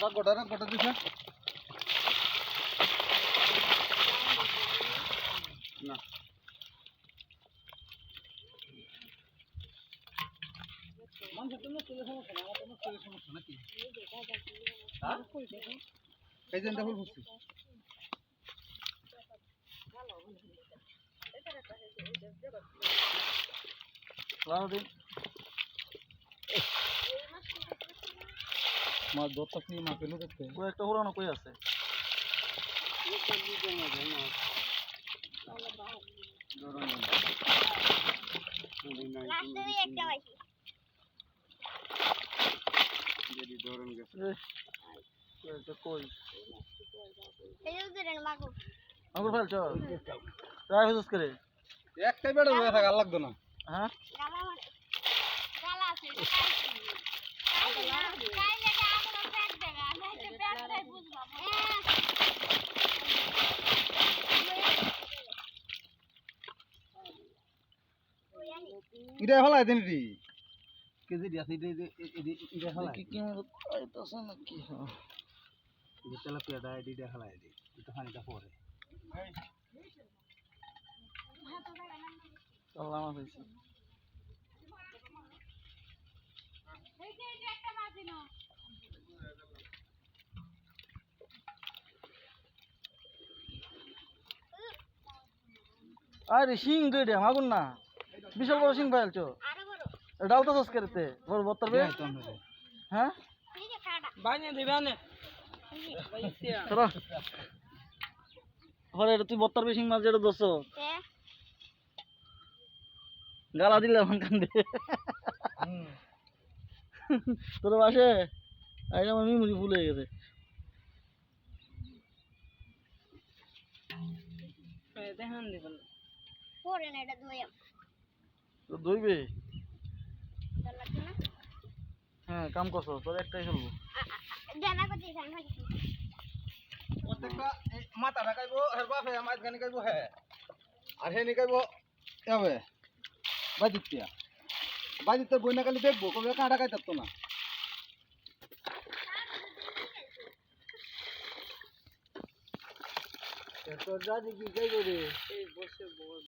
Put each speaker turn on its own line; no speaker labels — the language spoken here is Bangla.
রাত গোটা রাত গোটা দিছে? না। মানুষের জন্য চলে সমস্যা না আমার জন্য চলে সমস্যা নাকি হ্যাঁ এই যে ফুল ফুটছে সারাদিন মাছ ধরতে কি পেল দেখতে ও একটা পুরানো কই আছে? একটাই বেড়ে থাকা লাগতো না। হ্যাঁ
গালা মানে গালা আছে এটা খাইছি খাইছি না খাইলে যে আমরা পেট দেবে আমি এটা পেট দেই বুঝবা
এটা ফেলাই দেন রে কেজি দিয়া আছে এটা এটা ফেলাই কি কি আইতাছ না কি হ্যাঁ এটা তেলাপিয়াটা এটা এটা ফেলাই দি এটা পানিটা পরে আল্লাহ মাছ হইছে
এই যে একটা মাছ দিনো
আরে শিং রে মাগুন না। বিশাল বড় শিং পাইলছো
আরও বড়।
ডালতা করতে। বড় বত্তর বে হ্যাঁ? চলো। পরে তুই বত্তর বে শিং মাছ যেটা দোষ গালা দিলে আমার কান্দে তোর বাসে? আজ আমার মিমুরি ভুলে গেছে।
দেখান দিবেন
পরে না এটা দুয়াম
তো দইবে
তোর লাগছে না
হ্যাঁ কাম করছো তোর একটাই খেলবো
জানা করছিস আমি ভাবছি
প্রত্যেকটা মাথা রাখাইবো হের বাপে মাছ গানি গাইবো হ্যাঁ আর হে নিকাইব এবে বাজিতিয়া বাজিতে বই না খালি দেখবো কবে কাঁটা খাই থাকতো না তোর দাদি কি গাইবো রে
এই বসে বস